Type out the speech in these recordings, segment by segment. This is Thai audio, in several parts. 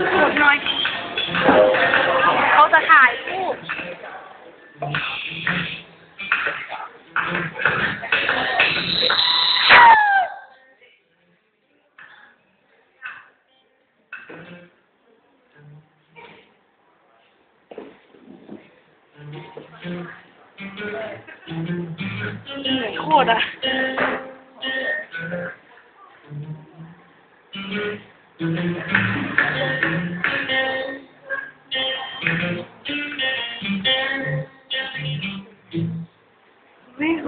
กดหน่อยเขาจะถ่ายรูปเหนื่อยโคตรอะ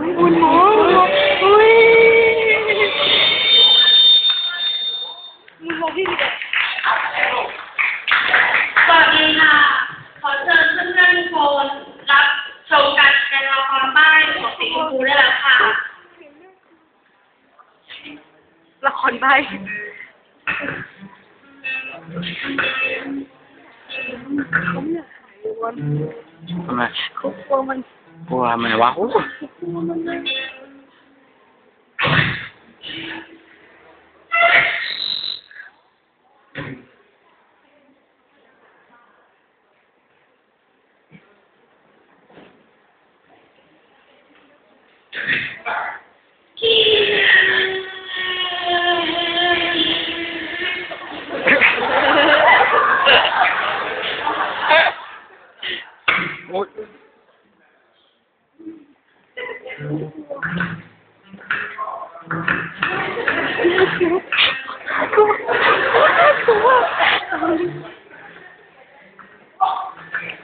เฮ้ยเฮ้ยคุณหมอเฮ้ยมึงมาที่นี่สวัสดีค่ะ ขอเชิญเพื่อนๆทุกคนรับชมการแสดงละครป้ายของสีชมพูได้แล้วค่ะ ละครใบเขาไม่อยากขายวันทำไมเขากลัวมันกลั วทำไมวะโอ้ กลัวมันเลย โอ้ย กลัวก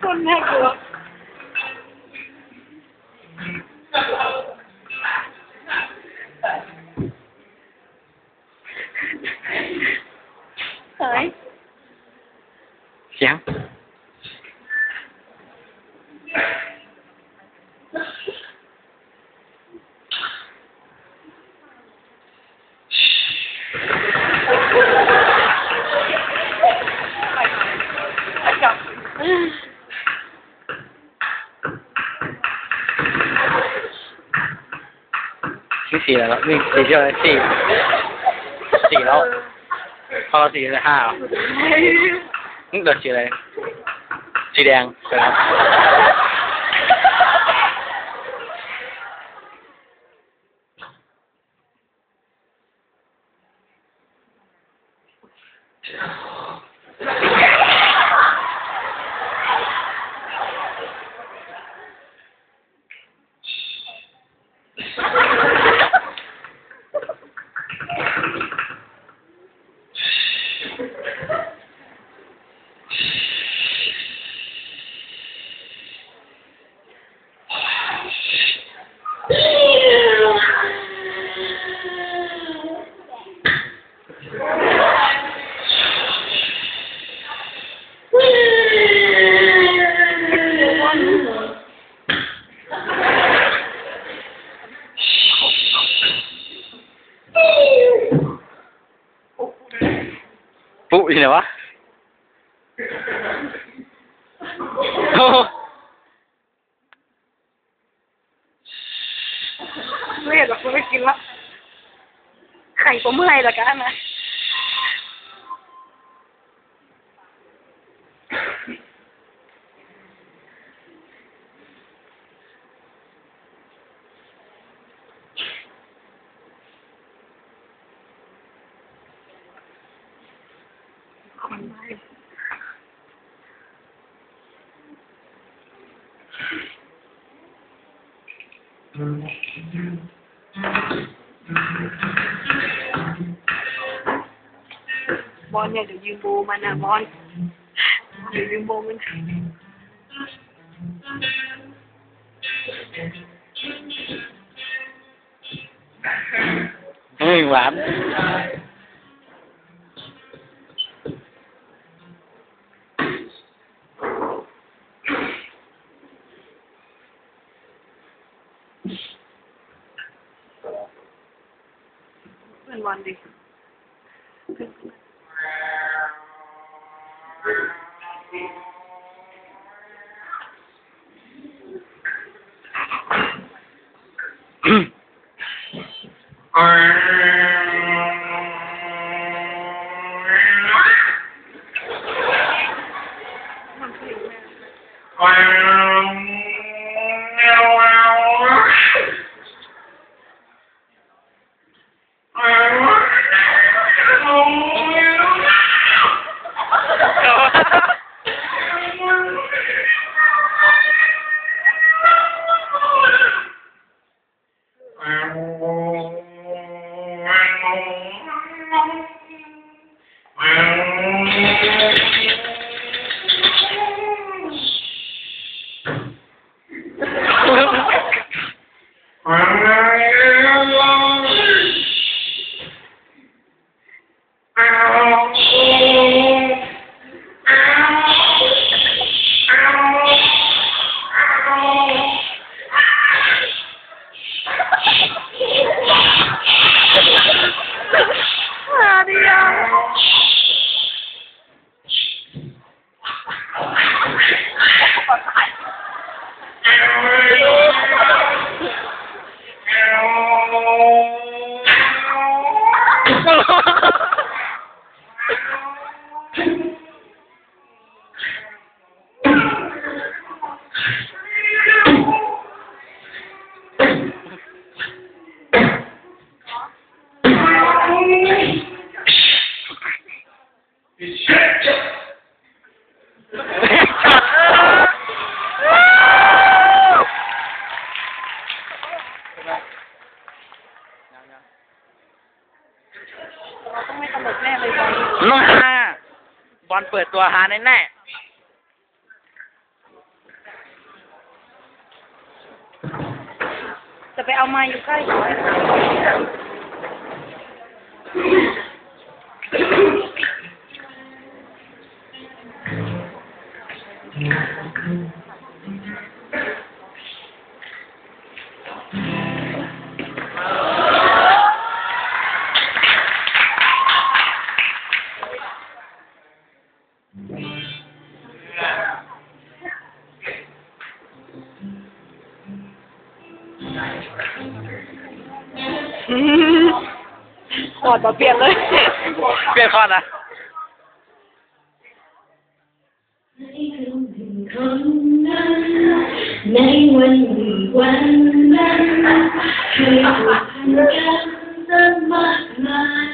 ลั สี่แล้วนี่สี่เที่ยวแล้วสี่สี่แล้วพอเราสี่เลยห้าเหรอนี่เหลือสีอะไรสีแดงไปครับ อยู่ไหนวะโอ้ไม่เห็นหรอกกูไม่กินละไข่ผมเมื่อยละกันนะ คนไม้บอลเนี่ยเดี๋ยวยื มโบ Ha ha ha! เราต้องไม่ตลกแน่เลยต้องฮาบอลเปิดตัวฮาแน่แน่จะไปเอาไม้อยู่ใกล้ ดมาเปลี่ยนเลย เปลี่ยนข้อนะในวันหนึ่งวันนั้นเคยผูกพันกันสักมากมาย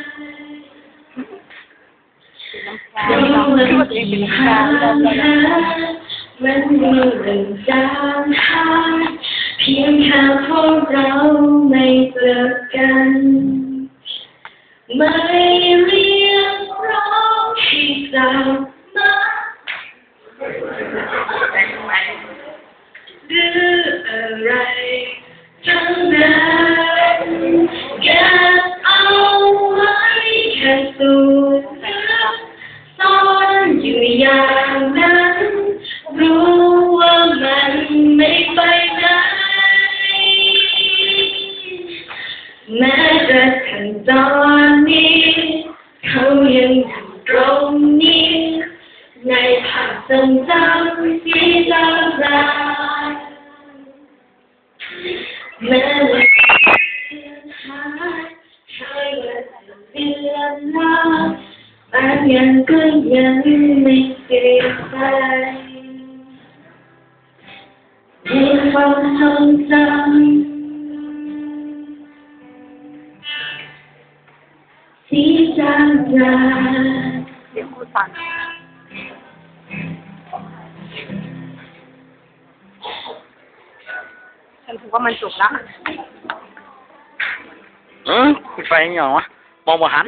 เราวันที่ห่างหามันมีเรื่องจางหายเพียงแค่พวกเราไม่เจอกัน ไม่เรียกร้องให้กลับมาหรืออะไรทั้งนั้นอยากเอาไว้แค่สูดซ่อนอยู่อย่างนั้น รู้ว่ามันไม่ไปไหนแม้แต่ถึงตอนนี้ เขายังอยู่ตรงนี้ในภาพทรงจำที่จำได้แม้ เสียงคูสั่นฉันถือว่ามันจบละอืมปิดไฟยังไงวะมองบ่หัน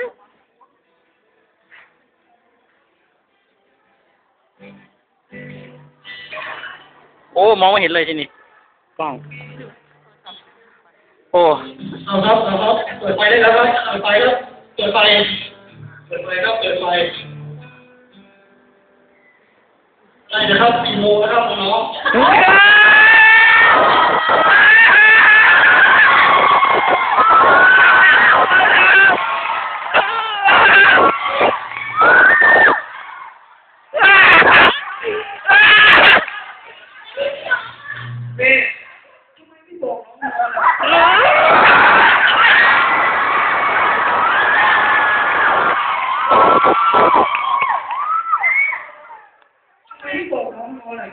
โอ้ มองไม่เห็นเลยทีนี้กล้อง โอ้ เอาครับ เอาครับ เปิดไฟได้แล้วครับ เปิดไฟครับ เปิดไฟ เปิดไฟครับเปิดไฟได้นะครับสี่โมงนะครับน้องไม่บอกน้องนอนหน่อย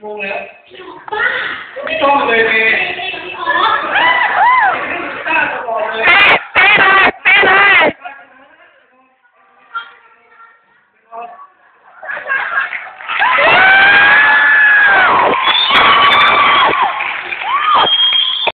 กี่โมงแล้วกี่โมงแล้วไม่ต้องเลยเมย์